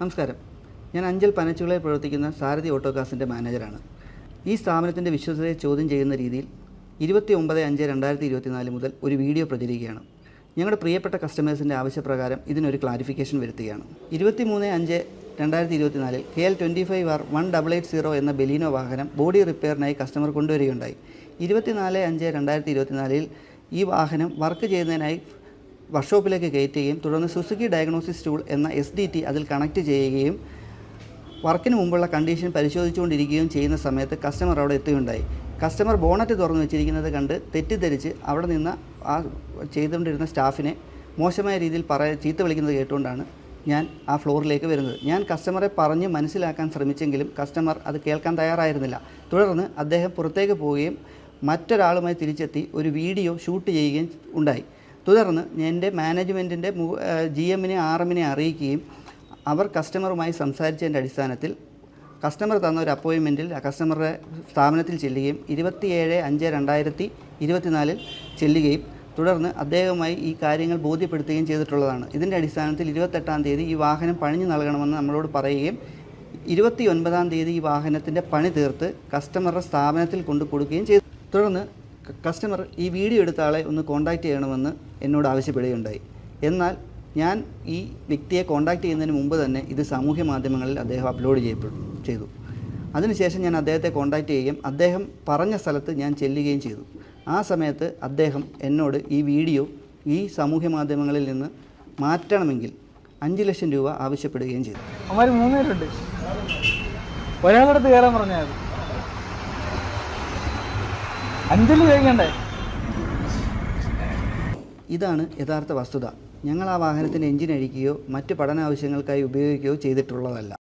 നമസ്കാരം. ഞാൻ അഞ്ചൽ പനച്ചുകളിൽ പ്രവർത്തിക്കുന്ന സാരഥി ഓട്ടോകാസിന്റെ മാനേജറാണ്. ഈ സ്ഥാപനത്തിന്റെ വിശ്വസതയെ ചോദ്യം ചെയ്യുന്ന രീതിയിൽ ഇരുപത്തി ഒമ്പത് അഞ്ച് രണ്ടായിരത്തി ഇരുപത്തിനാല് മുതൽ ഒരു വീഡിയോ പ്രചരിക്കുകയാണ്. ഞങ്ങളുടെ പ്രിയപ്പെട്ട കസ്റ്റമേഴ്സിന്റെ ആവശ്യപ്രകാരം ഇതിനൊരു ക്ലാരിഫിക്കേഷൻ വരുത്തുകയാണ്. ഇരുപത്തി മൂന്ന് അഞ്ച് രണ്ടായിരത്തി ഇരുപത്തിനാലിൽ K L twenty five R one double eight zero എന്ന ബെലീനോ വാഹനം ബോഡി റിപ്പയറിനായി കസ്റ്റമർ കൊണ്ടുവരികയുണ്ടായി. ഇരുപത്തിനാല് അഞ്ച് രണ്ടായിരത്തി ഇരുപത്തിനാലിൽ ഈ വാഹനം വർക്ക് ചെയ്യുന്നതിനായി വർക്ക്ഷോപ്പിലേക്ക് കയറ്റുകയും തുടർന്ന് സുസുക്കി ഡയഗ്നോസിസ് ടൂൾ എന്ന എസ് ഡി ടി അതിൽ കണക്ട് ചെയ്യുകയും വർക്കിന് മുമ്പുള്ള കണ്ടീഷൻ പരിശോധിച്ചുകൊണ്ടിരിക്കുകയും ചെയ്യുന്ന സമയത്ത് കസ്റ്റമർ അവിടെ എത്തുകയുണ്ടായി. കസ്റ്റമർ ബോണറ്റ് തുറന്നു വെച്ചിരിക്കുന്നത് കണ്ട് തെറ്റിദ്ധരിച്ച് അവിടെ നിന്ന് ആ ചെയ്തുകൊണ്ടിരുന്ന സ്റ്റാഫിനെ മോശമായ രീതിയിൽ പറയ ചീത്ത വിളിക്കുന്നത് കേട്ടുകൊണ്ടാണ് ഞാൻ ആ ഫ്ലോറിലേക്ക് വരുന്നത്. ഞാൻ കസ്റ്റമറെ പറഞ്ഞ് മനസ്സിലാക്കാൻ ശ്രമിച്ചെങ്കിലും കസ്റ്റമർ അത് കേൾക്കാൻ തയ്യാറായിരുന്നില്ല. തുടർന്ന് അദ്ദേഹം പുറത്തേക്ക് പോവുകയും മറ്റൊരാളുമായി തിരിച്ചെത്തി ഒരു വീഡിയോ ഷൂട്ട് ചെയ്യുകയും ഉണ്ടായി. തുടർന്ന് എന്റെ മാനേജ്മെന്റിന്റെ ജി എമ്മിനെ ആർ എമ്മിനെ അറിയിക്കുകയും അവർ കസ്റ്റമറുമായി സംസാരിച്ചതിന്റെ അടിസ്ഥാനത്തിൽ കസ്റ്റമർ തന്ന ഒരു അപ്പോയിൻമെന്റിൽ കസ്റ്റമറുടെ സ്ഥാപനത്തിൽ ചെല്ലുകയും ഇരുപത്തിയേഴ് അഞ്ച് രണ്ടായിരത്തി ഇരുപത്തിനാലിൽ ചെല്ലുകയും തുടർന്ന് അദ്ദേഹവുമായി ഈ കാര്യങ്ങൾ ബോധ്യപ്പെടുത്തുകയും ചെയ്തിട്ടുള്ളതാണ്. ഇതിന്റെ അടിസ്ഥാനത്തിൽ ഇരുപത്തെട്ടാം തീയതി ഈ വാഹനം പണിഞ്ഞു നൽകണമെന്ന് നമ്മളോട് പറയുകയും ഇരുപത്തി ഒൻപതാം തീയതി ഈ വാഹനത്തിന്റെ പണി തീർത്ത് കസ്റ്റമറുടെ സ്ഥാപനത്തിൽ കൊണ്ടു കൊടുക്കുകയും ചെയ്തു. തുടർന്ന് കസ്റ്റമർ ഈ വീഡിയോ എടുത്ത ആളെ ഒന്ന് കോൺടാക്റ്റ് ചെയ്യണമെന്ന് എന്നോട് ആവശ്യപ്പെടുകയുണ്ടായി. എന്നാൽ ഞാൻ ഈ വ്യക്തിയെ കോൺടാക്റ്റ് ചെയ്യുന്നതിന് മുമ്പ് തന്നെ ഇത് സാമൂഹ്യ മാധ്യമങ്ങളിൽ അദ്ദേഹം അപ്ലോഡ് ചെയ്യപ്പെടും ചെയ്തു. അതിനുശേഷം ഞാൻ അദ്ദേഹത്തെ കോൺടാക്റ്റ് ചെയ്യുകയും അദ്ദേഹം പറഞ്ഞ സ്ഥലത്ത് ഞാൻ ചെല്ലുകയും ചെയ്തു. ആ സമയത്ത് അദ്ദേഹം എന്നോട് ഈ വീഡിയോ ഈ സാമൂഹ്യ മാധ്യമങ്ങളിൽ നിന്ന് മാറ്റണമെങ്കിൽ അഞ്ച് ലക്ഷം രൂപ ആവശ്യപ്പെടുകയും ചെയ്തു. അവന്മാർ മൂന്നുപേരുണ്ട് ഒരാളടുത്ത് കയറാൻ പറഞ്ഞായിരുന്നു അഞ്ചൽ കഴിക്കണ്ടേ ഇതാണ് യഥാർത്ഥ വസ്തുത. ഞങ്ങൾ ആ വാഹനത്തിന് എഞ്ചിൻ അഴിക്കുകയോ മറ്റ് പഠന ആവശ്യങ്ങൾക്കായി ഉപയോഗിക്കുകയോ ചെയ്തിട്ടുള്ളതല്ല.